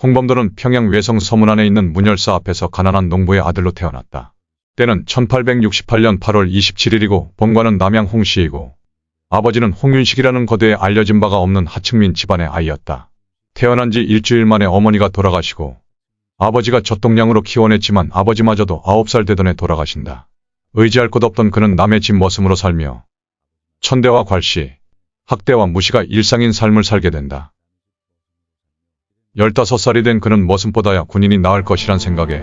홍범도는 평양 외성 서문 안에 있는 문열사 앞에서 가난한 농부의 아들로 태어났다. 때는 1868년 8월 27일이고 본관은 남양 홍씨이고 아버지는 홍윤식이라는 거대에 알려진 바가 없는 하층민 집안의 아이였다. 태어난 지 일주일 만에 어머니가 돌아가시고 아버지가 젖동량으로 키워냈지만 아버지마저도 9살 되던 해 돌아가신다. 의지할 곳 없던 그는 남의 집 머슴으로 살며 천대와 괄시, 학대와 무시가 일상인 삶을 살게 된다. 15살이 된 그는 머슴보다야 군인이 나을 것이란 생각에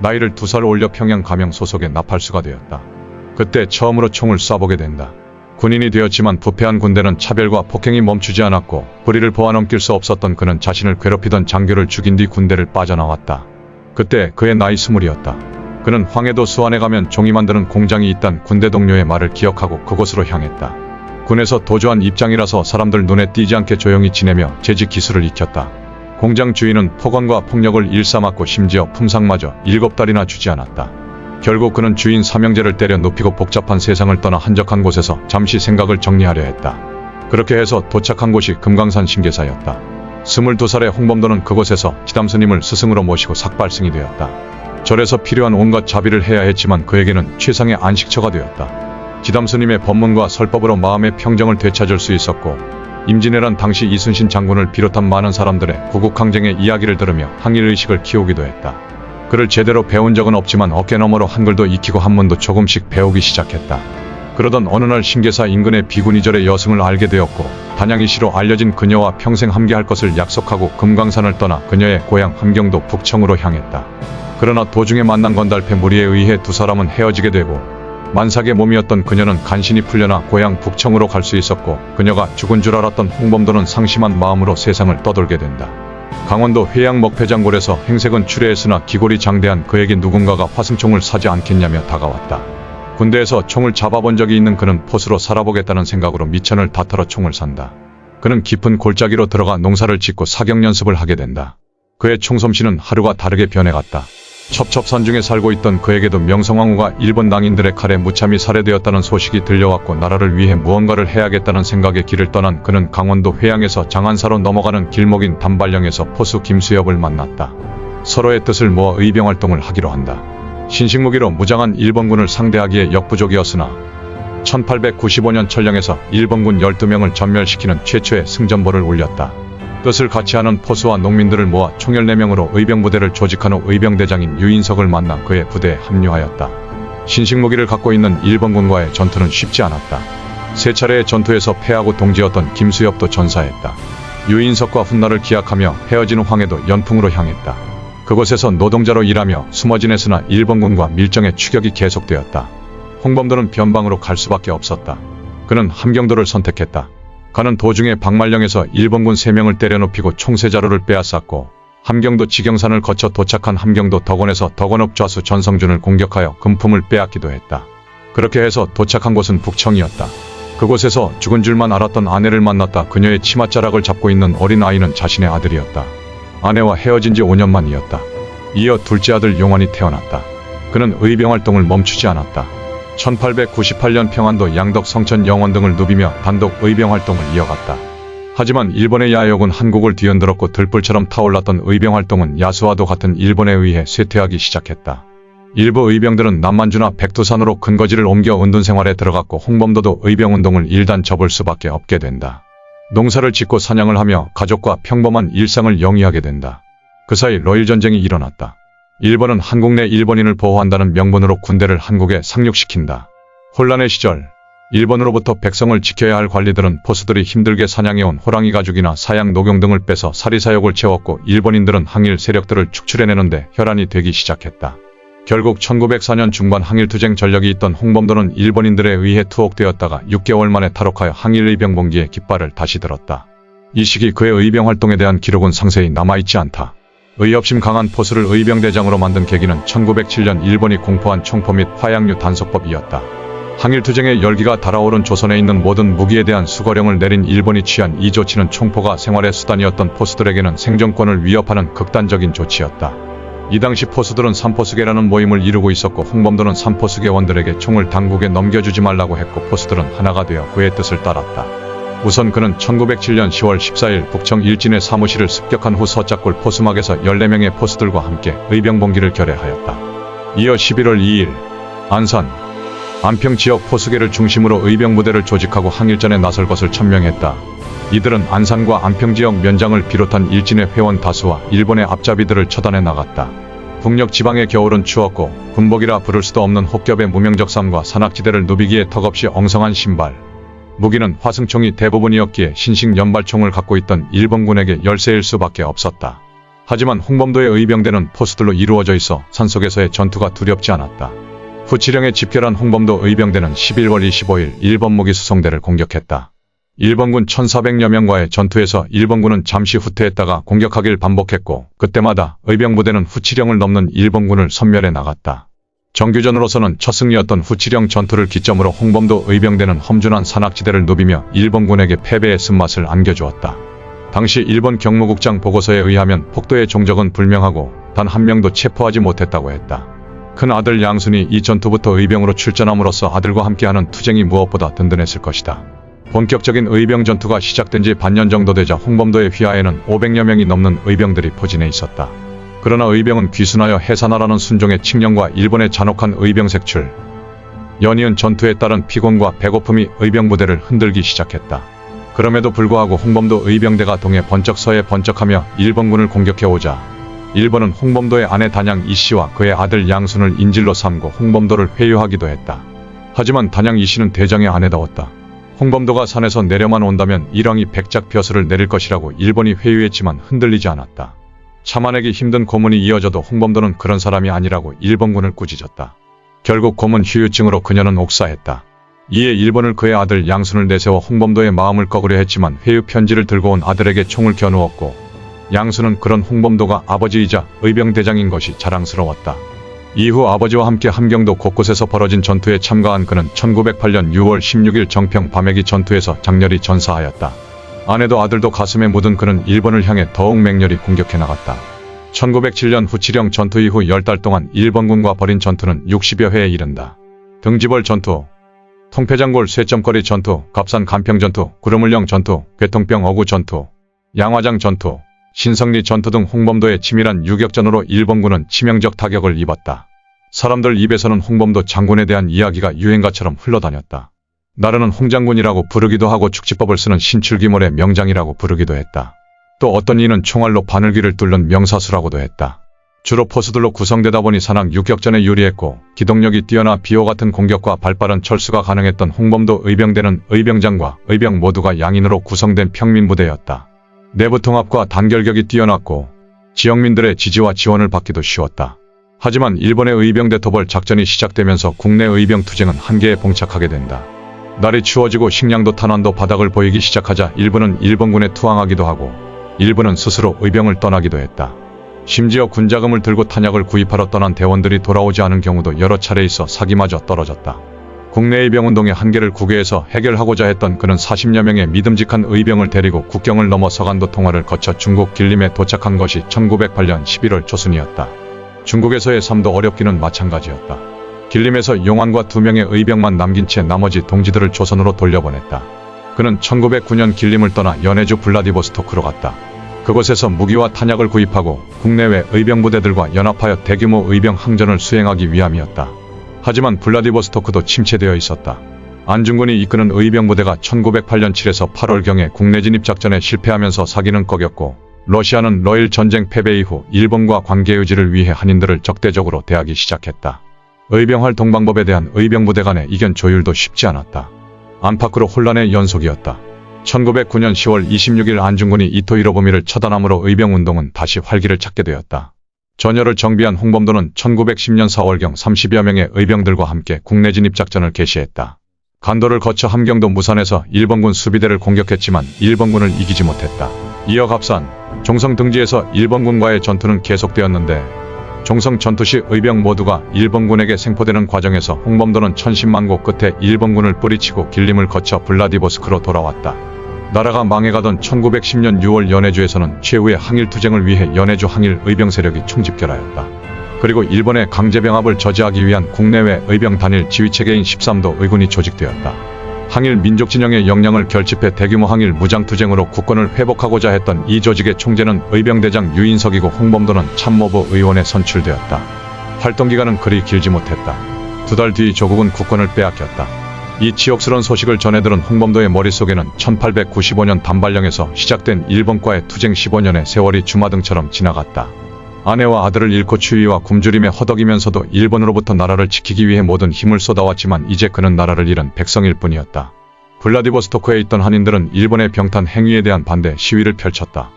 나이를 두 살 올려 평양 가명 소속의 나팔수가 되었다. 그때 처음으로 총을 쏴보게 된다. 군인이 되었지만 부패한 군대는 차별과 폭행이 멈추지 않았고 불의를 보아넘길 수 없었던 그는 자신을 괴롭히던 장교를 죽인 뒤 군대를 빠져나왔다. 그때 그의 나이 스물이었다. 그는 황해도 수안에 가면 종이 만드는 공장이 있단 군대 동료의 말을 기억하고 그곳으로 향했다. 군에서 도주한 입장이라서 사람들 눈에 띄지 않게 조용히 지내며 재직 기술을 익혔다. 공장 주인은 폭언과 폭력을 일삼았고 심지어 품상마저 일곱 달이나 주지 않았다. 결국 그는 주인 삼형제를 때려 눕히고 복잡한 세상을 떠나 한적한 곳에서 잠시 생각을 정리하려 했다. 그렇게 해서 도착한 곳이 금강산 신계사였다. 22살의 홍범도는 그곳에서 지담 스님을 스승으로 모시고 삭발승이 되었다. 절에서 필요한 온갖 자비를 해야 했지만 그에게는 최상의 안식처가 되었다. 지담 스님의 법문과 설법으로 마음의 평정을 되찾을 수 있었고 임진왜란 당시 이순신 장군을 비롯한 많은 사람들의 구국항쟁의 이야기를 들으며 항일의식을 키우기도 했다. 글을 제대로 배운 적은 없지만 어깨너머로 한글도 익히고 한문도 조금씩 배우기 시작했다. 그러던 어느 날 신계사 인근의 비구니절의 여승을 알게 되었고 단양이 시로 알려진 그녀와 평생 함께할 것을 약속하고 금강산을 떠나 그녀의 고향 함경도 북청으로 향했다. 그러나 도중에 만난 건달패 무리에 의해 두 사람은 헤어지게 되고 만삭의 몸이었던 그녀는 간신히 풀려나 고향 북청으로 갈 수 있었고 그녀가 죽은 줄 알았던 홍범도는 상심한 마음으로 세상을 떠돌게 된다. 강원도 회양 먹패장골에서 행색은 추레했으나 기골이 장대한 그에게 누군가가 화승총을 사지 않겠냐며 다가왔다. 군대에서 총을 잡아본 적이 있는 그는 포스로 살아보겠다는 생각으로 미천을 다털어 총을 산다. 그는 깊은 골짜기로 들어가 농사를 짓고 사격 연습을 하게 된다. 그의 총솜씨는 하루가 다르게 변해갔다. 첩첩산중에 살고 있던 그에게도 명성황후가 일본 낭인들의 칼에 무참히 살해되었다는 소식이 들려왔고 나라를 위해 무언가를 해야겠다는 생각에 길을 떠난 그는 강원도 회양에서 장안사로 넘어가는 길목인 단발령에서 포수 김수엽을 만났다. 서로의 뜻을 모아 의병활동을 하기로 한다. 신식무기로 무장한 일본군을 상대하기에 역부족이었으나 1895년 천령에서 일본군 12명을 전멸시키는 최초의 승전보를 올렸다. 뜻을 같이 하는 포수와 농민들을 모아 총열 4명으로 의병부대를 조직한 후 의병대장인 유인석을 만나 그의 부대에 합류하였다. 신식무기를 갖고 있는 일본군과의 전투는 쉽지 않았다. 세 차례의 전투에서 패하고 동지였던 김수엽도 전사했다. 유인석과 훗날을 기약하며 헤어진 황해도 연풍으로 향했다. 그곳에서 노동자로 일하며 숨어 지냈으나 일본군과 밀정의 추격이 계속되었다. 홍범도는 변방으로 갈 수밖에 없었다. 그는 함경도를 선택했다. 가는 도중에 박말령에서 일본군 3명을 때려눕히고 총세 자루를 빼앗았고 함경도 지경산을 거쳐 도착한 함경도 덕원에서 덕원읍 좌수 전성준을 공격하여 금품을 빼앗기도 했다. 그렇게 해서 도착한 곳은 북청이었다. 그곳에서 죽은 줄만 알았던 아내를 만났다. 그녀의 치맛자락을 잡고 있는 어린 아이는 자신의 아들이었다. 아내와 헤어진 지 5년 만이었다. 이어 둘째 아들 용환이 태어났다. 그는 의병활동을 멈추지 않았다. 1898년 평안도 양덕 성천 영원 등을 누비며 단독 의병 활동을 이어갔다. 하지만 일본의 야욕은 한국을 뒤흔들었고 들불처럼 타올랐던 의병 활동은 야수와도 같은 일본에 의해 쇠퇴하기 시작했다. 일부 의병들은 남만주나 백두산으로 근거지를 옮겨 은둔 생활에 들어갔고 홍범도도 의병 운동을 일단 접을 수밖에 없게 된다. 농사를 짓고 사냥을 하며 가족과 평범한 일상을 영위하게 된다. 그 사이 러일 전쟁이 일어났다. 일본은 한국 내 일본인을 보호한다는 명분으로 군대를 한국에 상륙시킨다. 혼란의 시절, 일본으로부터 백성을 지켜야 할 관리들은 포수들이 힘들게 사냥해온 호랑이 가죽이나 사양 녹용 등을 빼서 사리사욕을 채웠고 일본인들은 항일 세력들을 축출해내는데 혈안이 되기 시작했다. 결국 1904년 중반 항일투쟁 전력이 있던 홍범도는 일본인들에 의해 투옥되었다가 6개월 만에 탈옥하여 항일 의병봉기에 깃발을 다시 들었다. 이 시기 그의 의병 활동에 대한 기록은 상세히 남아있지 않다. 의협심 강한 포수를 의병대장으로 만든 계기는 1907년 일본이 공포한 총포 및 화약류 단속법이었다. 항일투쟁의 열기가 달아오른 조선에 있는 모든 무기에 대한 수거령을 내린 일본이 취한 이 조치는 총포가 생활의 수단이었던 포수들에게는 생존권을 위협하는 극단적인 조치였다. 이 당시 포수들은 삼포수계라는 모임을 이루고 있었고 홍범도는 삼포수계원들에게 총을 당국에 넘겨주지 말라고 했고 포수들은 하나가 되어 그의 뜻을 따랐다. 우선 그는 1907년 10월 14일 북청 일진의 사무실을 습격한 후 서짝골 포수막에서 14명의 포수들과 함께 의병봉기를 결해하였다. 이어 11월 2일 안산, 안평 지역 포수계를 중심으로 의병부대를 조직하고 항일전에 나설 것을 천명했다. 이들은 안산과 안평 지역 면장을 비롯한 일진의 회원 다수와 일본의 앞잡이들을 처단해 나갔다. 북녘 지방의 겨울은 추웠고 군복이라 부를 수도 없는 혹겹의 무명적 삶과 산악지대를 누비기에 턱없이 엉성한 신발. 무기는 화승총이 대부분이었기에 신식 연발총을 갖고 있던 일본군에게 열세일 수밖에 없었다. 하지만 홍범도의 의병대는 포수들로 이루어져 있어 산속에서의 전투가 두렵지 않았다. 후치령에 집결한 홍범도 의병대는 11월 25일 일본 무기 수송대를 공격했다. 일본군 1400여 명과의 전투에서 일본군은 잠시 후퇴했다가 공격하길 반복했고 그때마다 의병부대는 후치령을 넘는 일본군을 섬멸해 나갔다. 정규전으로서는 첫 승리였던 후치령 전투를 기점으로 홍범도 의병대는 험준한 산악지대를 누비며 일본군에게 패배의 쓴맛을 안겨주었다. 당시 일본 경무국장 보고서에 의하면 폭도의 종적은 불명하고 단 한 명도 체포하지 못했다고 했다. 큰 아들 양순이 이 전투부터 의병으로 출전함으로써 아들과 함께하는 투쟁이 무엇보다 든든했을 것이다. 본격적인 의병 전투가 시작된 지 반년 정도 되자 홍범도의 휘하에는 500여 명이 넘는 의병들이 포진해 있었다. 그러나 의병은 귀순하여 해산하라는 순종의 칙령과 일본의 잔혹한 의병 색출, 연이은 전투에 따른 피곤과 배고픔이 의병 부대를 흔들기 시작했다. 그럼에도 불구하고 홍범도 의병대가 동해 번쩍 서해 번쩍하며 일본군을 공격해오자 일본은 홍범도의 아내 단양 이씨와 그의 아들 양순을 인질로 삼고 홍범도를 회유하기도 했다. 하지만 단양 이씨는 대장의 아내다웠다. 홍범도가 산에서 내려만 온다면 일왕이 백작 벼슬을 내릴 것이라고 일본이 회유했지만 흔들리지 않았다. 참아내기 힘든 고문이 이어져도 홍범도는 그런 사람이 아니라고 일본군을 꾸짖었다. 결국 고문 휴유증으로 그녀는 옥사했다. 이에 일본을 그의 아들 양순을 내세워 홍범도의 마음을 꺾으려 했지만 회유 편지를 들고 온 아들에게 총을 겨누었고 양순은 그런 홍범도가 아버지이자 의병대장인 것이 자랑스러웠다. 이후 아버지와 함께 함경도 곳곳에서 벌어진 전투에 참가한 그는 1908년 6월 16일 정평 밤해기 전투에서 장렬히 전사하였다. 아내도 아들도 가슴에 묻은 그는 일본을 향해 더욱 맹렬히 공격해 나갔다. 1907년 후치령 전투 이후 10달 동안 일본군과 벌인 전투는 60여 회에 이른다. 등지벌 전투, 통폐장골 쇠점거리 전투, 갑산 간평 전투, 구름을령 전투, 괴통병 어구 전투, 양화장 전투, 신성리 전투 등 홍범도의 치밀한 유격전으로 일본군은 치명적 타격을 입었다. 사람들 입에서는 홍범도 장군에 대한 이야기가 유행가처럼 흘러다녔다. 나르는 홍장군이라고 부르기도 하고 축지법을 쓰는 신출기몰의 명장이라고 부르기도 했다. 또 어떤 이는 총알로 바늘귀를 뚫는 명사수라고도 했다. 주로 포수들로 구성되다 보니 산악 유격전에 유리했고 기동력이 뛰어나 비호 같은 공격과 발빠른 철수가 가능했던 홍범도 의병대는 의병장과 의병 모두가 양인으로 구성된 평민부대였다. 내부 통합과 단결격이 뛰어났고 지역민들의 지지와 지원을 받기도 쉬웠다. 하지만 일본의 의병대 토벌 작전이 시작되면서 국내 의병 투쟁은 한계에 봉착하게 된다. 날이 추워지고 식량도 탄환도 바닥을 보이기 시작하자 일부는 일본군에 투항하기도 하고 일부는 스스로 의병을 떠나기도 했다. 심지어 군자금을 들고 탄약을 구입하러 떠난 대원들이 돌아오지 않은 경우도 여러 차례 있어 사기마저 떨어졌다. 국내 의병운동의 한계를 국외에서 해결하고자 했던 그는 40여 명의 믿음직한 의병을 데리고 국경을 넘어 서간도 통화를 거쳐 중국 길림에 도착한 것이 1908년 11월 초순이었다. 중국에서의 삶도 어렵기는 마찬가지였다. 길림에서 용환과 두 명의 의병만 남긴 채 나머지 동지들을 조선으로 돌려보냈다. 그는 1909년 길림을 떠나 연해주 블라디보스토크로 갔다. 그곳에서 무기와 탄약을 구입하고 국내외 의병 부대들과 연합하여 대규모 의병 항전을 수행하기 위함이었다. 하지만 블라디보스토크도 침체되어 있었다. 안중근이 이끄는 의병 부대가 1908년 7에서 8월경에 국내 진입 작전에 실패하면서 사기는 꺼겼고 러시아는 러일 전쟁 패배 이후 일본과 관계 유지를 위해 한인들을 적대적으로 대하기 시작했다. 의병 활동 방법에 대한 의병 부대 간의 이견 조율도 쉽지 않았다. 안팎으로 혼란의 연속이었다. 1909년 10월 26일 안중근이 이토 히로부미를 처단함으로 의병운동은 다시 활기를 찾게 되었다. 전열을 정비한 홍범도는 1910년 4월경 30여 명의 의병들과 함께 국내 진입 작전을 개시했다. 간도를 거쳐 함경도 무산에서 일본군 수비대를 공격했지만 일본군을 이기지 못했다. 이어 갑산, 종성 등지에서 일본군과의 전투는 계속되었는데 종성 전투 시 의병 모두가 일본군에게 생포되는 과정에서 홍범도는 천신만고 끝에 일본군을 뿌리치고 길림을 거쳐 블라디보스크로 돌아왔다. 나라가 망해가던 1910년 6월 연해주에서는 최후의 항일 투쟁을 위해 연해주 항일 의병 세력이 총집결하였다. 그리고 일본의 강제 병합을 저지하기 위한 국내외 의병 단일 지휘체계인 13도 의군이 조직되었다. 항일 민족 진영의 역량을 결집해 대규모 항일 무장투쟁으로 국권을 회복하고자 했던 이 조직의 총재는 의병대장 유인석이고 홍범도는 참모부 의원에 선출되었다. 활동 기간은 그리 길지 못했다. 두 달 뒤 조국은 국권을 빼앗겼다. 이 치욕스러운 소식을 전해들은 홍범도의 머릿속에는 1895년 단발령에서 시작된 일본과의 투쟁 15년의 세월이 주마등처럼 지나갔다. 아내와 아들을 잃고 추위와 굶주림에 허덕이면서도 일본으로부터 나라를 지키기 위해 모든 힘을 쏟아왔지만 이제 그는 나라를 잃은 백성일 뿐이었다. 블라디보스토크에 있던 한인들은 일본의 병탄 행위에 대한 반대 시위를 펼쳤다.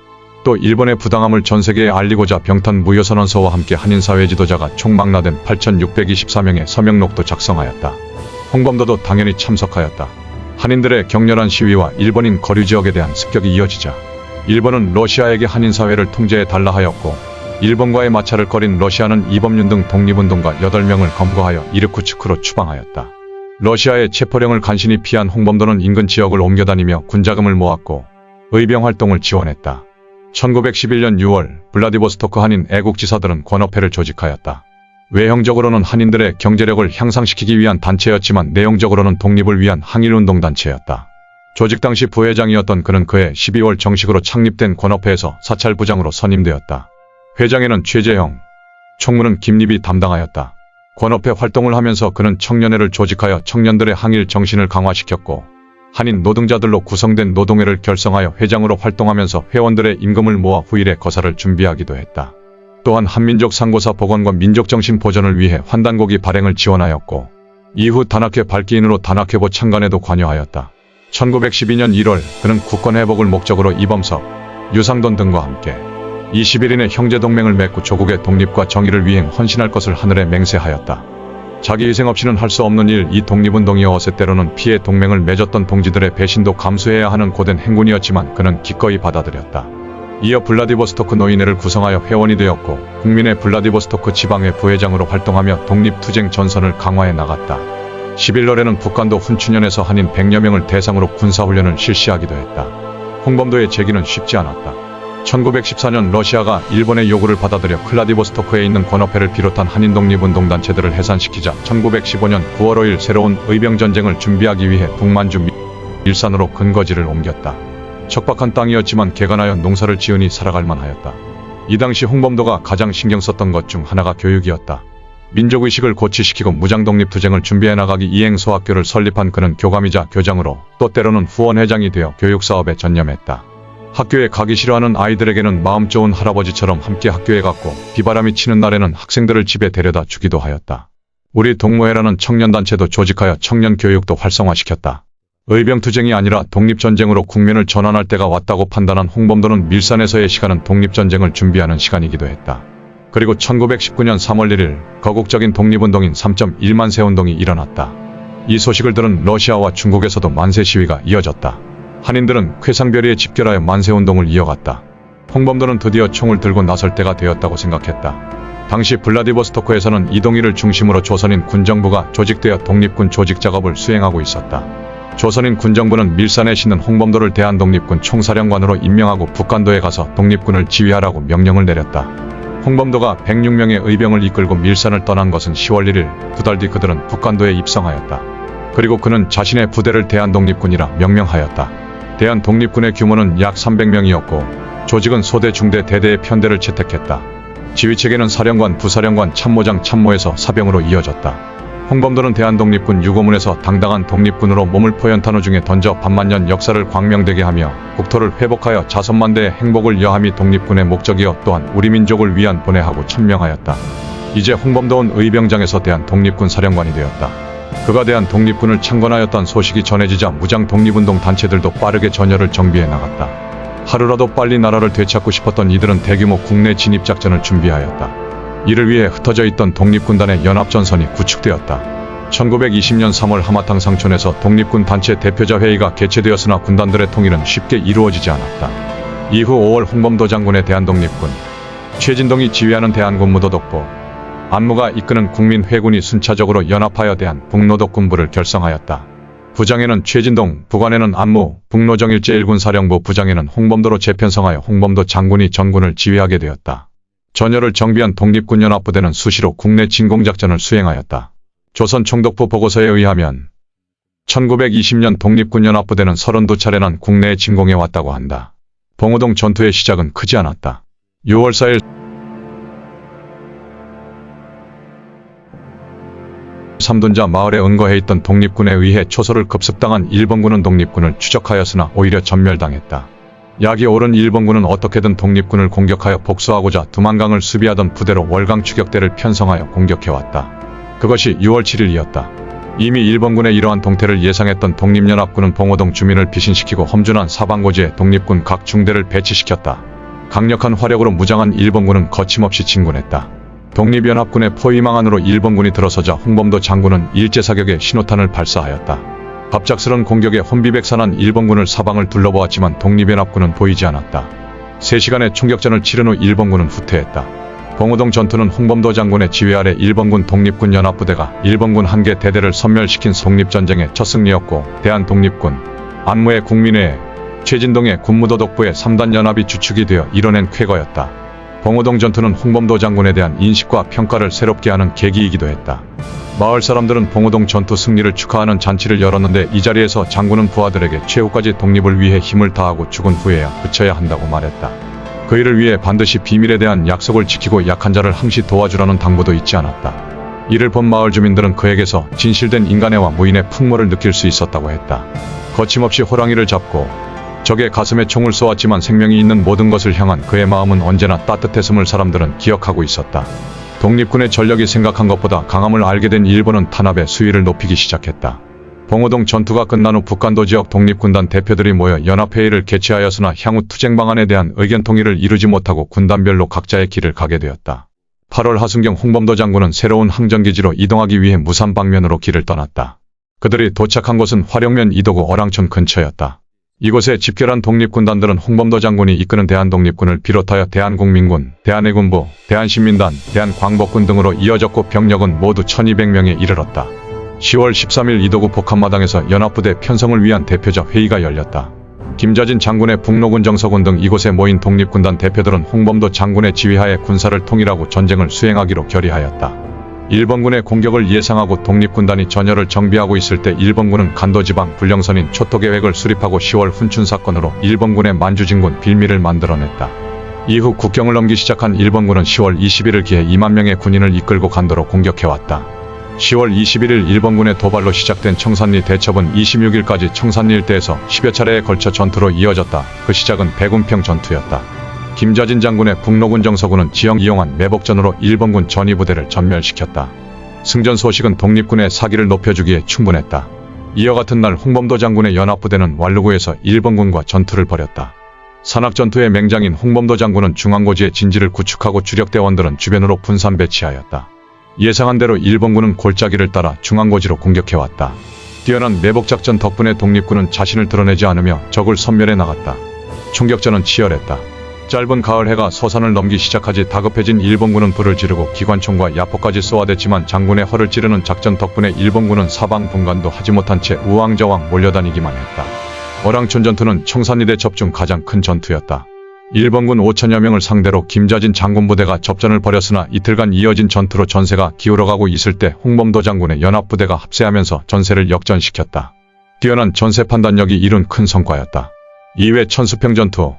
또 일본의 부당함을 전 세계에 알리고자 병탄 무효선언서와 함께 한인사회 지도자가 총 망라된 8,624명의 서명록도 작성하였다. 홍범도도 당연히 참석하였다. 한인들의 격렬한 시위와 일본인 거류 지역에 대한 습격이 이어지자 일본은 러시아에게 한인사회를 통제해 달라 하였고 일본과의 마찰을 꺼린 러시아는 이범윤 등 독립운동가 8명을 검거하여 이르쿠츠크로 추방하였다. 러시아의 체포령을 간신히 피한 홍범도는 인근 지역을 옮겨다니며 군자금을 모았고 의병 활동을 지원했다. 1911년 6월 블라디보스토크 한인 애국지사들은 권업회를 조직하였다. 외형적으로는 한인들의 경제력을 향상시키기 위한 단체였지만 내용적으로는 독립을 위한 항일운동단체였다. 조직 당시 부회장이었던 그는 그해 12월 정식으로 창립된 권업회에서 사찰부장으로 선임되었다. 회장에는 최재형, 총무는 김립이 담당하였다. 권업회 활동을 하면서 그는 청년회를 조직하여 청년들의 항일 정신을 강화시켰고 한인 노동자들로 구성된 노동회를 결성하여 회장으로 활동하면서 회원들의 임금을 모아 후일에 거사를 준비하기도 했다. 또한 한민족 상고사 복원과 민족정신 보존을 위해 환단고기 발행을 지원하였고 이후 단학회 발기인으로 단학회보 창간에도 관여하였다. 1912년 1월 그는 국권 회복을 목적으로 이범석, 유상돈 등과 함께 21인의 형제 동맹을 맺고 조국의 독립과 정의를 위해 헌신할 것을 하늘에 맹세하였다. 자기 희생 없이는 할 수 없는 일 이 독립운동이어서 때로는 피해 동맹을 맺었던 동지들의 배신도 감수해야 하는 고된 행군이었지만 그는 기꺼이 받아들였다. 이어 블라디보스토크 노인회를 구성하여 회원이 되었고 국민의 블라디보스토크 지방회 부회장으로 활동하며 독립투쟁 전선을 강화해 나갔다. 11월에는 북한도 훈춘연에서 한인 100여 명을 대상으로 군사훈련을 실시하기도 했다. 홍범도의 재기는 쉽지 않았다. 1914년 러시아가 일본의 요구를 받아들여 클라디보스토크에 있는 권업회를 비롯한 한인 독립운동단체들을 해산시키자 1915년 9월 5일 새로운 의병전쟁을 준비하기 위해 북만주 미- 일산으로 근거지를 옮겼다. 척박한 땅이었지만 개간하여 농사를 지으니 살아갈 만하였다. 이 당시 홍범도가 가장 신경 썼던 것 중 하나가 교육이었다. 민족의식을 고취시키고 무장독립투쟁을 준비해 나가기 이행소학교를 설립한 그는 교감이자 교장으로 또 때로는 후원회장이 되어 교육사업에 전념했다. 학교에 가기 싫어하는 아이들에게는 마음 좋은 할아버지처럼 함께 학교에 갔고 비바람이 치는 날에는 학생들을 집에 데려다 주기도 하였다. 우리 동무회라는 청년단체도 조직하여 청년 교육도 활성화시켰다. 의병투쟁이 아니라 독립전쟁으로 국면을 전환할 때가 왔다고 판단한 홍범도는 밀산에서의 시간은 독립전쟁을 준비하는 시간이기도 했다. 그리고 1919년 3월 1일 거국적인 독립운동인 3.1만 세 운동이 일어났다. 이 소식을 들은 러시아와 중국에서도 만세 시위가 이어졌다. 한인들은 쾌상별이에 집결하여 만세운동을 이어갔다. 홍범도는 드디어 총을 들고 나설 때가 되었다고 생각했다. 당시 블라디보스토크에서는 이동희를 중심으로 조선인 군정부가 조직되어 독립군 조직 작업을 수행하고 있었다. 조선인 군정부는 밀산에 신는 홍범도를 대한독립군 총사령관으로 임명하고 북한도에 가서 독립군을 지휘하라고 명령을 내렸다. 홍범도가 106명의 의병을 이끌고 밀산을 떠난 것은 10월 1일, 두 달 뒤 그들은 북한도에 입성하였다. 그리고 그는 자신의 부대를 대한독립군이라 명명하였다. 대한 독립군의 규모는 약 300명이었고 조직은 소대 중대 대대의 편대를 채택했다. 지휘체계는 사령관, 부사령관, 참모장, 참모에서 사병으로 이어졌다. 홍범도는 대한독립군 유고문에서 당당한 독립군으로 몸을 포연탄호 중에 던져 반만년 역사를 광명되게 하며 국토를 회복하여 자선만대의 행복을 여함이 독립군의 목적이어 또한 우리 민족을 위한 본해하고 천명하였다. 이제 홍범도는 의병장에서 대한 독립군 사령관이 되었다. 그가 대한 독립군을 창건하였던 소식이 전해지자 무장 독립운동 단체들도 빠르게 전열을 정비해 나갔다. 하루라도 빨리 나라를 되찾고 싶었던 이들은 대규모 국내 진입 작전을 준비하였다. 이를 위해 흩어져 있던 독립군단의 연합전선이 구축되었다. 1920년 3월 하마탕 상촌에서 독립군 단체 대표자 회의가 개최되었으나 군단들의 통일은 쉽게 이루어지지 않았다. 이후 5월 홍범도 장군의 대한독립군, 최진동이 지휘하는 대한군무도독부, 안무가 이끄는 국민회군이 순차적으로 연합하여 대한 북노독 군부를 결성하였다. 부장에는 최진동, 부관에는 안무, 북노정일제 1군 사령부 부장에는 홍범도로 재편성하여 홍범도 장군이 전군을 지휘하게 되었다. 전열을 정비한 독립군 연합부대는 수시로 국내 진공작전을 수행하였다. 조선 총독부 보고서에 의하면 1920년 독립군연합부대는 32차례난 국내에 진공해 왔다고 한다. 봉오동 전투의 시작은 크지 않았다. 6월 4일 삼돈자 마을에 은거해 있던 독립군에 의해 초소를 급습당한 일본군은 독립군을 추적하였으나 오히려 전멸당했다. 약이 오른 일본군은 어떻게든 독립군을 공격하여 복수하고자 두만강을 수비하던 부대로 월강 추격대를 편성하여 공격해왔다. 그것이 6월 7일이었다. 이미 일본군의 이러한 동태를 예상했던 독립연합군은 봉오동 주민을 피신시키고 험준한 사방고지에 독립군 각 중대를 배치시켰다. 강력한 화력으로 무장한 일본군은 거침없이 진군했다. 독립연합군의 포위망 안으로 일본군이 들어서자 홍범도 장군은 일제사격에 신호탄을 발사하였다. 갑작스런 공격에 혼비백산한 일본군을 사방을 둘러보았지만 독립연합군은 보이지 않았다. 3시간의 총격전을 치른 후 일본군은 후퇴했다. 봉우동 전투는 홍범도 장군의 지휘 아래 일본군 독립군 연합부대가 일본군 한 개 대대를 섬멸시킨 독립전쟁의 첫 승리였고 대한독립군, 안무의 국민회에 최진동의 군무도독부의 3단 연합이 주축이 되어 이뤄낸 쾌거였다. 봉오동 전투는 홍범도 장군에 대한 인식과 평가를 새롭게 하는 계기이기도 했다. 마을 사람들은 봉오동 전투 승리를 축하하는 잔치를 열었는데 이 자리에서 장군은 부하들에게 최후까지 독립을 위해 힘을 다하고 죽은 후에야 그쳐야 한다고 말했다. 그 일을 위해 반드시 비밀에 대한 약속을 지키고 약한 자를 항시 도와주라는 당부도 잊지 않았다. 이를 본 마을 주민들은 그에게서 진실된 인간애와 무인의 풍모를 느낄 수 있었다고 했다. 거침없이 호랑이를 잡고 적의 가슴에 총을 쏘았지만 생명이 있는 모든 것을 향한 그의 마음은 언제나 따뜻했음을 사람들은 기억하고 있었다. 독립군의 전력이 생각한 것보다 강함을 알게 된 일본은 탄압의 수위를 높이기 시작했다. 봉오동 전투가 끝난 후 북간도 지역 독립군단 대표들이 모여 연합회의를 개최하였으나 향후 투쟁 방안에 대한 의견 통일을 이루지 못하고 군단별로 각자의 길을 가게 되었다. 8월 하순경 홍범도 장군은 새로운 항전기지로 이동하기 위해 무산 방면으로 길을 떠났다. 그들이 도착한 곳은 화령면 이도구 어랑촌 근처였다. 이곳에 집결한 독립군단들은 홍범도 장군이 이끄는 대한독립군을 비롯하여 대한국민군, 대한해군부, 대한신민단, 대한광복군 등으로 이어졌고 병력은 모두 1200명에 이르렀다. 10월 13일 이도구 복합마당에서 연합부대 편성을 위한 대표적 회의가 열렸다. 김자진 장군의 북로군 정서군 등 이곳에 모인 독립군단 대표들은 홍범도 장군의 지휘하에 군사를 통일하고 전쟁을 수행하기로 결의하였다. 일본군의 공격을 예상하고 독립군단이 전열을 정비하고 있을 때 일본군은 간도지방 불령선인 초토 계획을 수립하고 10월 훈춘 사건으로 일본군의 만주진군 빌미를 만들어냈다. 이후 국경을 넘기 시작한 일본군은 10월 21일 기해 2만 명의 군인을 이끌고 간도로 공격해왔다. 10월 21일 일본군의 도발로 시작된 청산리 대첩은 26일까지 청산리 일대에서 10여 차례에 걸쳐 전투로 이어졌다. 그 시작은 백운평 전투였다. 김자진 장군의 북로군 정서군은 지형 이용한 매복전으로 일본군 전위부대를 전멸시켰다. 승전 소식은 독립군의 사기를 높여주기에 충분했다. 이어 같은 날 홍범도 장군의 연합부대는 완루구에서 일본군과 전투를 벌였다. 산악전투의 맹장인 홍범도 장군은 중앙고지에 진지를 구축하고 주력대원들은 주변으로 분산 배치하였다. 예상한 대로 일본군은 골짜기를 따라 중앙고지로 공격해왔다. 뛰어난 매복작전 덕분에 독립군은 자신을 드러내지 않으며 적을 섬멸해 나갔다. 총격전은 치열했다. 짧은 가을 해가 서산을 넘기 시작하지 다급해진 일본군은 불을 지르고 기관총과 야포까지 쏘아댔지만 장군의 허를 찌르는 작전 덕분에 일본군은 사방 분간도 하지 못한 채 우왕좌왕 몰려다니기만 했다. 어랑촌 전투는 청산리 대첩 중 가장 큰 전투였다. 일본군 5천여 명을 상대로 김자진 장군 부대가 접전을 벌였으나 이틀간 이어진 전투로 전세가 기울어가고 있을 때 홍범도 장군의 연합부대가 합세하면서 전세를 역전시켰다. 뛰어난 전세 판단력이 이룬 큰 성과였다. 이외 천수평 전투,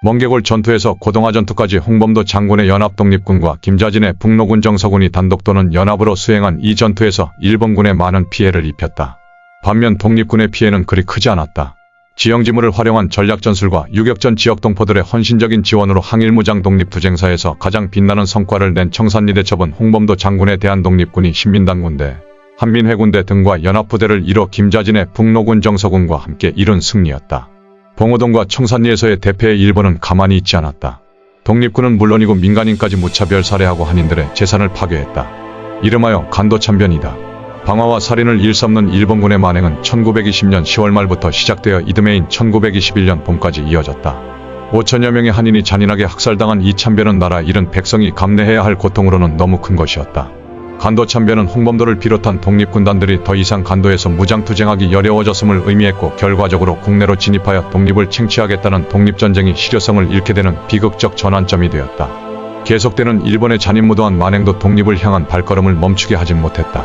멍게골 전투에서 고동화 전투까지 홍범도 장군의 연합 독립군과 김자진의 북로군 정서군이 단독 또는 연합으로 수행한 이 전투에서 일본군에 많은 피해를 입혔다. 반면 독립군의 피해는 그리 크지 않았다. 지형지물을 활용한 전략전술과 유격전 지역 동포들의 헌신적인 지원으로 항일무장 독립투쟁사에서 가장 빛나는 성과를 낸 청산리 대첩은 홍범도 장군에 대한 독립군이 신민당군대, 한민회군대 등과 연합부대를 이뤄 김자진의 북로군 정서군과 함께 이룬 승리였다. 봉오동과 청산리에서의 대패의 일본은 가만히 있지 않았다. 독립군은 물론이고 민간인까지 무차별 살해하고 한인들의 재산을 파괴했다. 이름하여 간도참변이다. 방화와 살인을 일삼는 일본군의 만행은 1920년 10월 말부터 시작되어 이듬해인 1921년 봄까지 이어졌다. 5천여 명의 한인이 잔인하게 학살당한 이 참변은 나라 잃은 백성이 감내해야 할 고통으로는 너무 큰 것이었다. 간도 참변은 홍범도를 비롯한 독립군단들이 더 이상 간도에서 무장투쟁하기 어려워졌음을 의미했고 결과적으로 국내로 진입하여 독립을 쟁취하겠다는 독립전쟁이 실효성을 잃게 되는 비극적 전환점이 되었다. 계속되는 일본의 잔인무도한 만행도 독립을 향한 발걸음을 멈추게 하진 못했다.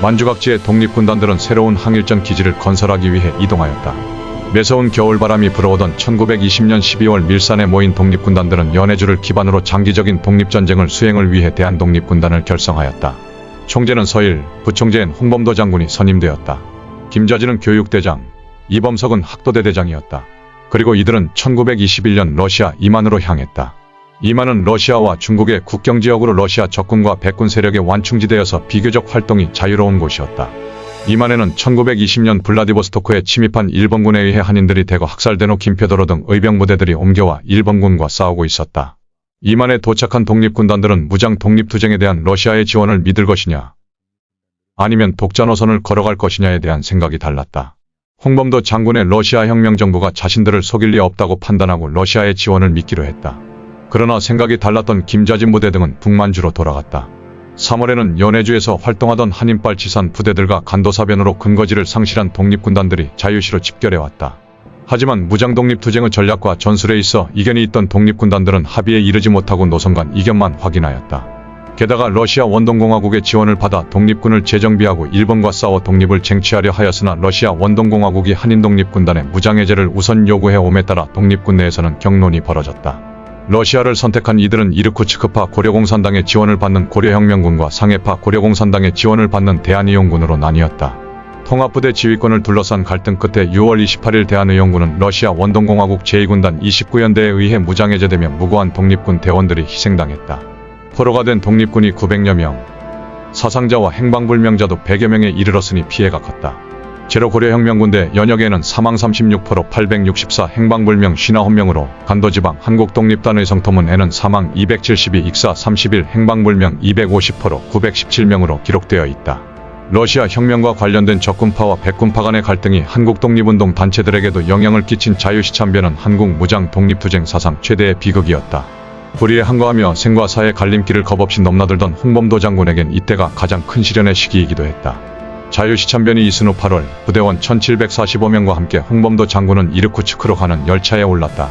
만주각지의 독립군단들은 새로운 항일전 기지를 건설하기 위해 이동하였다. 매서운 겨울바람이 불어오던 1920년 12월 밀산에 모인 독립군단들은 연해주를 기반으로 장기적인 독립전쟁을 수행을 위해 대한독립군단을 결성하였다. 총재는 서일, 부총재엔 홍범도 장군이 선임되었다. 김자진은 교육대장, 이범석은 학도대 대장이었다. 그리고 이들은 1921년 러시아 이만으로 향했다. 이만은 러시아와 중국의 국경 지역으로 러시아 적군과 백군 세력의 완충지대여서 비교적 활동이 자유로운 곳이었다. 이만에는 1920년 블라디보스토크에 침입한 일본군에 의해 한인들이 대거 학살된 후 김표도로 등 의병 부대들이 옮겨와 일본군과 싸우고 있었다. 이만에 도착한 독립군단들은 무장 독립투쟁에 대한 러시아의 지원을 믿을 것이냐, 아니면 독자 노선을 걸어갈 것이냐에 대한 생각이 달랐다. 홍범도 장군의 러시아 혁명정부가 자신들을 속일 리 없다고 판단하고 러시아의 지원을 믿기로 했다. 그러나 생각이 달랐던 김자진 부대 등은 북만주로 돌아갔다. 3월에는 연해주에서 활동하던 한인빨치산 부대들과 간도사변으로 근거지를 상실한 독립군단들이 자유시로 집결해왔다. 하지만 무장독립 투쟁의 전략과 전술에 있어 이견이 있던 독립군단들은 합의에 이르지 못하고 노선 간 이견만 확인하였다. 게다가 러시아 원동공화국의 지원을 받아 독립군을 재정비하고 일본과 싸워 독립을 쟁취하려 하였으나 러시아 원동공화국이 한인 독립군단의 무장해제를 우선 요구해 옴에 따라 독립군 내에서는 경론이 벌어졌다. 러시아를 선택한 이들은 이르쿠츠크파 고려공산당의 지원을 받는 고려혁명군과 상해파 고려공산당의 지원을 받는 대한의용군으로 나뉘었다. 통합부대 지휘권을 둘러싼 갈등 끝에 6월 28일 대한의용군은 러시아 원동공화국 제2군단 29연대에 의해 무장해제되며 무고한 독립군 대원들이 희생당했다. 포로가 된 독립군이 900여 명, 사상자와 행방불명자도 100여 명에 이르렀으니 피해가 컸다. 제로 고려혁명군대 연역에는 사망 36%, 864 행방불명 51명으로 간도지방 한국독립단의 성토문에는 사망 272, 익사 31 행방불명 250%, 917명으로 기록되어 있다. 러시아 혁명과 관련된 적군파와 백군파 간의 갈등이 한국 독립운동 단체들에게도 영향을 끼친 자유시 참변은 한국 무장 독립투쟁 사상 최대의 비극이었다. 불의에 항거하며 생과 사의 갈림길을 겁없이 넘나들던 홍범도 장군에겐 이때가 가장 큰 시련의 시기이기도 했다. 자유시 참변이 있은 후 8월 부대원 1745명과 함께 홍범도 장군은 이르쿠츠크로 가는 열차에 올랐다.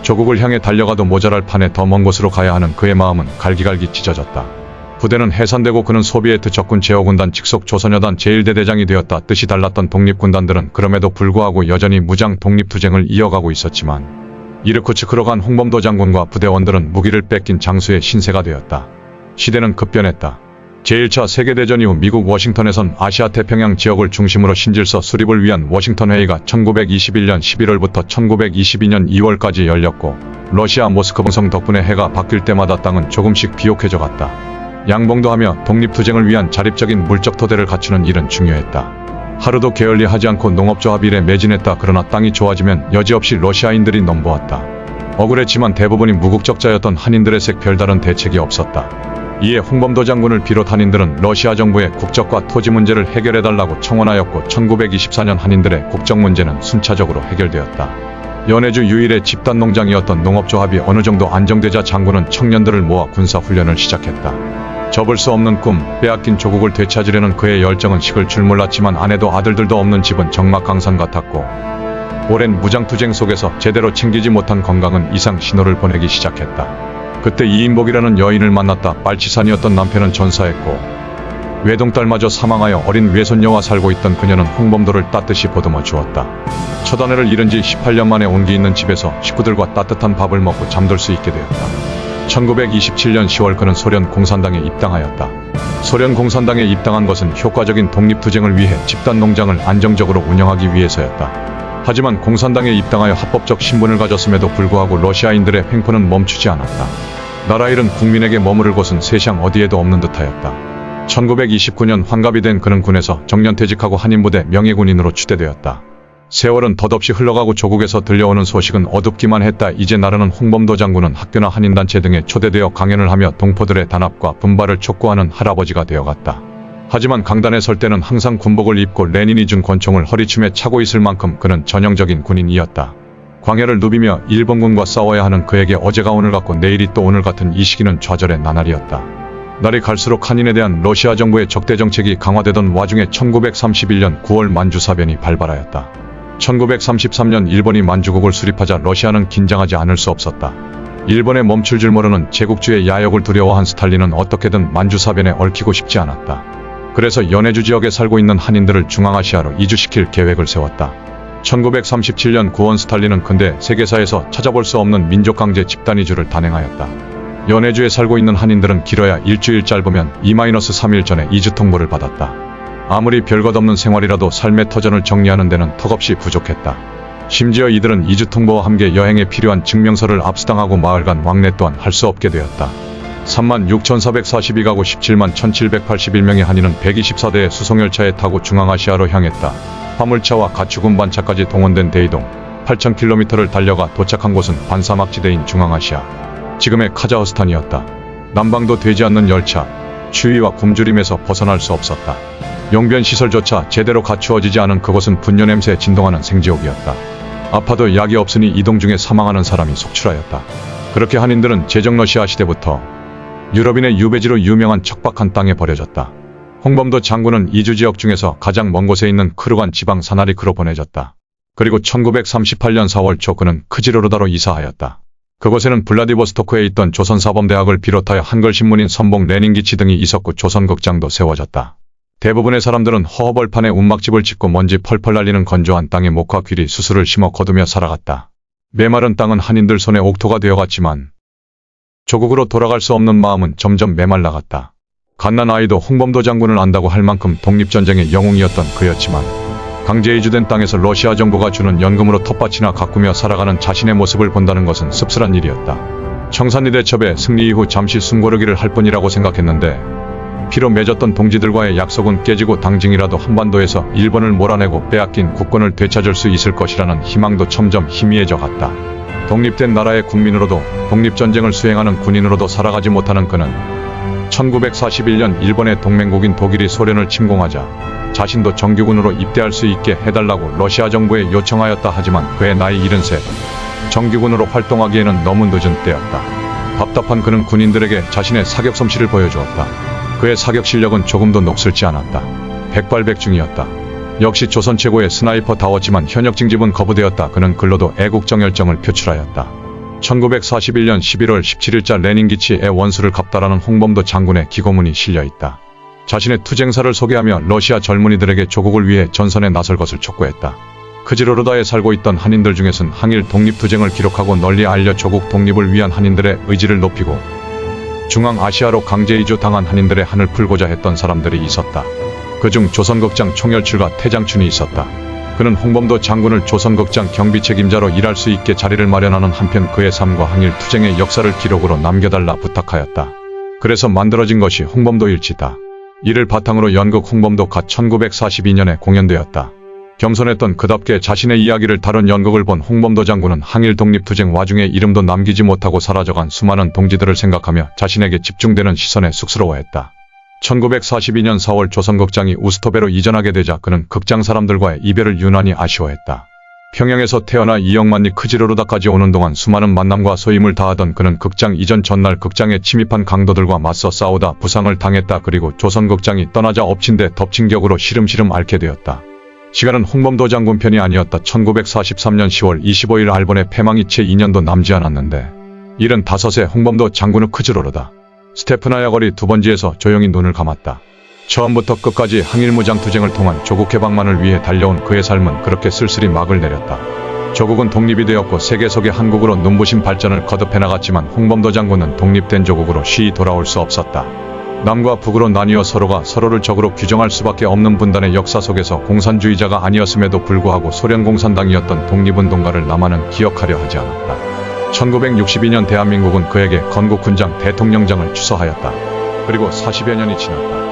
조국을 향해 달려가도 모자랄 판에 더 먼 곳으로 가야 하는 그의 마음은 갈기갈기 찢어졌다. 부대는 해산되고 그는 소비에트 적군 제5군단 직속 조선여단 제1대 대장이 되었다. 뜻이 달랐던 독립군단들은 그럼에도 불구하고 여전히 무장 독립투쟁을 이어가고 있었지만 이르쿠츠크로 간 홍범도 장군과 부대원들은 무기를 뺏긴 장수의 신세가 되었다. 시대는 급변했다. 제1차 세계대전 이후 미국 워싱턴에선 아시아 태평양 지역을 중심으로 신질서 수립을 위한 워싱턴 회의가 1921년 11월부터 1922년 2월까지 열렸고 러시아 모스크 봉성 덕분에 해가 바뀔 때마다 땅은 조금씩 비옥해져 갔다. 양봉도 하며 독립투쟁을 위한 자립적인 물적 토대를 갖추는 일은 중요했다. 하루도 게을리 하지 않고 농업조합 일에 매진했다. 그러나 땅이 좋아지면 여지없이 러시아인들이 넘보았다. 억울했지만 대부분이 무국적자였던 한인들의 색 별다른 대책이 없었다. 이에 홍범도 장군을 비롯 한인들은 러시아 정부의 국적과 토지 문제를 해결해달라고 청원하였고 1924년 한인들의 국적 문제는 순차적으로 해결되었다. 연해주 유일의 집단 농장이었던 농업조합이 어느 정도 안정되자 장군은 청년들을 모아 군사 훈련을 시작했다. 접을 수 없는 꿈, 빼앗긴 조국을 되찾으려는 그의 열정은 식을 줄 몰랐지만 아내도 아들들도 없는 집은 정막강산 같았고 오랜 무장투쟁 속에서 제대로 챙기지 못한 건강은 이상 신호를 보내기 시작했다. 그때 이인복이라는 여인을 만났다. 빨치산이었던 남편은 전사했고 외동딸마저 사망하여 어린 외손녀와 살고 있던 그녀는 홍범도를 따뜻이 보듬어 주었다. 첫 아내를 잃은 지 18년 만에 온기 있는 집에서 식구들과 따뜻한 밥을 먹고 잠들 수 있게 되었다. 1927년 10월 그는 소련 공산당에 입당하였다. 소련 공산당에 입당한 것은 효과적인 독립투쟁을 위해 집단 농장을 안정적으로 운영하기 위해서였다. 하지만 공산당에 입당하여 합법적 신분을 가졌음에도 불구하고 러시아인들의 횡포는 멈추지 않았다. 나라 잃은 국민에게 머무를 곳은 세상 어디에도 없는 듯하였다. 1929년 환갑이 된 그는 군에서 정년퇴직하고 한인부대 명예군인으로 추대되었다. 세월은 덧없이 흘러가고 조국에서 들려오는 소식은 어둡기만 했다. 이제 나르는 홍범도 장군은 학교나 한인단체 등에 초대되어 강연을 하며 동포들의 단합과 분발을 촉구하는 할아버지가 되어갔다. 하지만 강단에 설 때는 항상 군복을 입고 레닌이 준 권총을 허리춤에 차고 있을 만큼 그는 전형적인 군인이었다. 광야를 누비며 일본군과 싸워야 하는 그에게 어제가 오늘 같고 내일이 또 오늘 같은 이 시기는 좌절의 나날이었다. 날이 갈수록 한인에 대한 러시아 정부의 적대 정책이 강화되던 와중에 1931년 9월 만주사변이 발발하였다. 1933년 일본이 만주국을 수립하자 러시아는 긴장하지 않을 수 없었다. 일본에 멈출 줄 모르는 제국주의 야욕을 두려워한 스탈린은 어떻게든 만주 사변에 얽히고 싶지 않았다. 그래서 연해주 지역에 살고 있는 한인들을 중앙아시아로 이주시킬 계획을 세웠다. 1937년 구원 스탈린은 근대 세계사에서 찾아볼 수 없는 민족강제 집단이주를 단행하였다. 연해주에 살고 있는 한인들은 길어야 일주일 짧으면 2-3일 전에 이주 통보를 받았다. 아무리 별것 없는 생활이라도 삶의 터전을 정리하는 데는 턱없이 부족했다. 심지어 이들은 이주 통보와 함께 여행에 필요한 증명서를 압수당하고 마을 간 왕래 또한 할 수 없게 되었다. 3만 6,442가구 17만 1,781명의 한인은 124대의 수송열차에 타고 중앙아시아로 향했다. 화물차와 가축 운반차까지 동원된 대이동 8,000km를 달려가 도착한 곳은 반사막지대인 중앙아시아. 지금의 카자흐스탄이었다. 난방도 되지 않는 열차, 추위와 굶주림에서 벗어날 수 없었다. 용변 시설조차 제대로 갖추어지지 않은 그곳은 분뇨 냄새에 진동하는 생지옥이었다. 아파도 약이 없으니 이동 중에 사망하는 사람이 속출하였다. 그렇게 한인들은 제정 러시아 시대부터 유럽인의 유배지로 유명한 척박한 땅에 버려졌다. 홍범도 장군은 이주 지역 중에서 가장 먼 곳에 있는 크루간 지방 사나리크로 보내졌다. 그리고 1938년 4월 초 그는 크지로르다로 이사하였다. 그곳에는 블라디보스토크에 있던 조선사범대학을 비롯하여 한글신문인 선봉 레닌기치 등이 있었고 조선극장도 세워졌다. 대부분의 사람들은 허허벌판에 운막집을 짓고 먼지 펄펄 날리는 건조한 땅에 목화 귀리 수수를 심어 거두며 살아갔다. 메마른 땅은 한인들 손에 옥토가 되어갔지만 조국으로 돌아갈 수 없는 마음은 점점 메말라갔다. 갓난 아이도 홍범도 장군을 안다고 할 만큼 독립전쟁의 영웅이었던 그였지만 강제 이주된 땅에서 러시아 정부가 주는 연금으로 텃밭이나 가꾸며 살아가는 자신의 모습을 본다는 것은 씁쓸한 일이었다. 청산리 대첩의 승리 이후 잠시 숨고르기를 할 뿐이라고 생각했는데 피로 맺었던 동지들과의 약속은 깨지고 당징이라도 한반도에서 일본을 몰아내고 빼앗긴 국권을 되찾을 수 있을 것이라는 희망도 점점 희미해져 갔다. 독립된 나라의 국민으로도 독립전쟁을 수행하는 군인으로도 살아가지 못하는 그는 1941년 일본의 동맹국인 독일이 소련을 침공하자 자신도 정규군으로 입대할 수 있게 해달라고 러시아 정부에 요청하였다 하지만 그의 나이 73, 정규군으로 활동하기에는 너무 늦은 때였다. 답답한 그는 군인들에게 자신의 사격 솜씨를 보여주었다. 그의 사격 실력은 조금도 녹슬지 않았다. 백발백중이었다. 역시 조선 최고의 스나이퍼다웠지만 현역 징집은 거부되었다. 그는 글로도 애국정 열정을 표출하였다. 1941년 11월 17일자 레닌기치의 원수를 갚다라는 홍범도 장군의 기고문이 실려있다. 자신의 투쟁사를 소개하며 러시아 젊은이들에게 조국을 위해 전선에 나설 것을 촉구했다. 크지로르다에 살고 있던 한인들 중에선 항일 독립투쟁을 기록하고 널리 알려 조국 독립을 위한 한인들의 의지를 높이고 중앙아시아로 강제 이주 당한 한인들의 한을 풀고자 했던 사람들이 있었다. 그중 조선극장 총열출과 태장춘이 있었다. 그는 홍범도 장군을 조선극장 경비 책임자로 일할 수 있게 자리를 마련하는 한편 그의 삶과 항일 투쟁의 역사를 기록으로 남겨달라 부탁하였다. 그래서 만들어진 것이 홍범도 일지다. 이를 바탕으로 연극 홍범도 갓 1942년에 공연되었다. 겸손했던 그답게 자신의 이야기를 다룬 연극을 본 홍범도 장군은 항일 독립투쟁 와중에 이름도 남기지 못하고 사라져간 수많은 동지들을 생각하며 자신에게 집중되는 시선에 쑥스러워했다. 1942년 4월 조선극장이 우스토베로 이전하게 되자 그는 극장 사람들과의 이별을 유난히 아쉬워했다. 평양에서 태어나 이영만리 크지로르다까지 오는 동안 수많은 만남과 소임을 다하던 그는 극장 이전 전날 극장에 침입한 강도들과 맞서 싸우다 부상을 당했다. 그리고 조선극장이 떠나자 엎친 데 덮친 격으로 시름시름 앓게 되었다. 시간은 홍범도 장군 편이 아니었다. 1943년 10월 25일 알본의 패망이 채 2년도 남지 않았는데 75세 홍범도 장군은 크지로르다. 스테프나야 거리 두 번지에서 조용히 눈을 감았다. 처음부터 끝까지 항일무장 투쟁을 통한 조국 개방만을 위해 달려온 그의 삶은 그렇게 쓸쓸히 막을 내렸다. 조국은 독립이 되었고 세계 속의 한국으로 눈부신 발전을 거듭해 나갔지만 홍범도 장군은 독립된 조국으로 쉬이 돌아올 수 없었다. 남과 북으로 나뉘어 서로가 서로를 적으로 규정할 수밖에 없는 분단의 역사 속에서 공산주의자가 아니었음에도 불구하고 소련 공산당이었던 독립운동가를 남한은 기억하려 하지 않았다. 1962년 대한민국은 그에게 건국훈장 대통령장을 추서하였다. 그리고 40여 년이 지났다.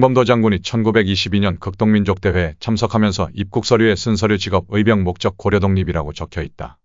홍범도 장군이 1922년 극동민족대회에 참석하면서 입국 서류에 쓴 서류 직업 의병 목적 고려 독립이라고 적혀 있다.